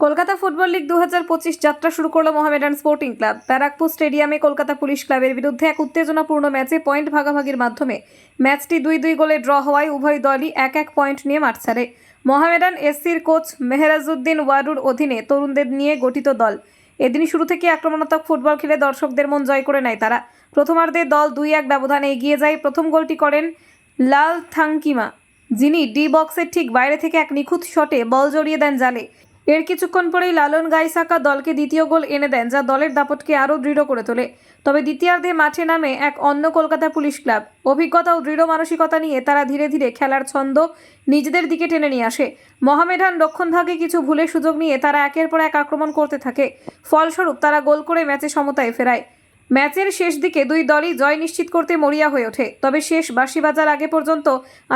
Kolkata football league দু যাত্রা শুরু করল মোহামেডান স্পোর্টিং ক্লাব। ব্যারাকপুর স্টেডিয়ামে কলকাতা পুলিশ ক্লাবের বিরুদ্ধে এক উত্তেজনাপূর্ণ ম্যাচে পয়েন্ট ভাগাভাগির মাধ্যমে ম্যাচটি দুই দুই গোলে ড্র হওয়ায় উভয় দলই এক এক পয়েন্ট নিয়ে মাঠ ছাড়ে। মোহামেডান এসসির কোচ মেহরাজউদ্দিন ওয়ারুর অধীনে তরুণদের নিয়ে গঠিত দল। এদিন শুরু থেকে আক্রমণাত্মক ফুটবল খেলে দর্শকদের মন জয় করে নেয় তারা। প্রথমার্ধে দল দুই এক ব্যবধানে এগিয়ে যায়। প্রথম গোলটি করেন লাল থাংকিমা যিনি ডি বক্সের ঠিক বাইরে থেকে এক নিখুঁত শটে বল জড়িয়ে দেন জালে। এর কিছুক্ষণ পরেই লালন গাইসাকা দলকে দ্বিতীয় গোল এনে দেন, যা দলের দাপটকে আরও দৃঢ় করে তোলে। তবে দ্বিতীয়ার্ধে মাঠে নামে এক অন্য কলকাতা পুলিশ ক্লাব। অভিজ্ঞতা ও দৃঢ় মানসিকতা নিয়ে তারা ধীরে ধীরে খেলার ছন্দ নিজেদের দিকে টেনে নিয়ে আসে। মহামেডান রক্ষণভাগে কিছু ভুলের সুযোগ নিয়ে তারা একের পর এক আক্রমণ করতে থাকে। ফলস্বরূপ, তারা গোল করে ম্যাচে সমতায় ফেরায়। ম্যাচের শেষ দিকে দুই দলই জয় নিশ্চিত করতে মরিয়া হয়ে ওঠে, তবে শেষ বাঁশি বাজার আগে পর্যন্ত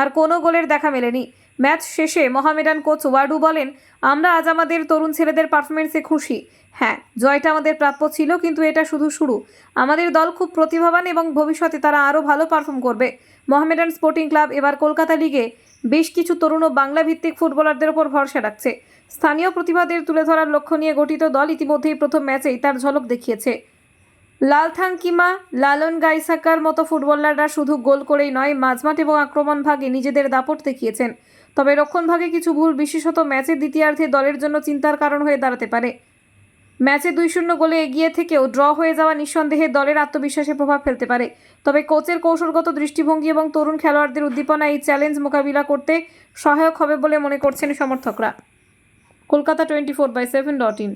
আর কোনো গোলের দেখা মেলেনি। ম্যাচ শেষে মহামেডান কোচ ওয়ার্ডু বলেন, আমরা আজ আমাদের তরুণ ছেলেদের পারফরমেন্সে খুশি। হ্যাঁ জয়টা আমাদের প্রাপ্য ছিল, কিন্তু এটা শুধু শুরু। আমাদের দল খুব প্রতিভাবান এবং ভবিষ্যতে তারা আরও ভালো পারফর্ম করবে। মহামেডান স্পোর্টিং ক্লাব এবার কলকাতা লিগে বেশ কিছু তরুণ ও বাংলা ভিত্তিক ফুটবলারদের ওপর ভরসা রাখছে। স্থানীয় প্রতিভাদের তুলে ধরার লক্ষ্য নিয়ে গঠিত দল ইতিমধ্যেই প্রথম ম্যাচেই তার ঝলক দেখিয়েছে। লালথাং কিমা লালন গাইসাকার মতো ফুটবলাররা শুধু গোল করেই নয়, মাঝমাঠ এবং আক্রমণ ভাগে নিজেদের দাপট দেখিয়েছেন। তবে রক্ষণ ভাগে কিছু ভুল বিশেষত ম্যাচের দ্বিতীয়ার্ধে দলের জন্য চিন্তার কারণ হয়ে দাঁড়াতে পারে। ম্যাচে দুই শূন্য গোলে এগিয়ে থেকেও ড্র হয়ে যাওয়া নিঃসন্দেহে দলের আত্মবিশ্বাসে প্রভাব ফেলতে পারে। তবে কোচের কৌশলগত দৃষ্টিভঙ্গি এবং তরুণ খেলোয়াড়দের উদ্দীপনা এই চ্যালেঞ্জ মোকাবিলা করতে সহায়ক হবে বলে মনে করছেন সমর্থকরা। Kolkata twenty four by seven dot in.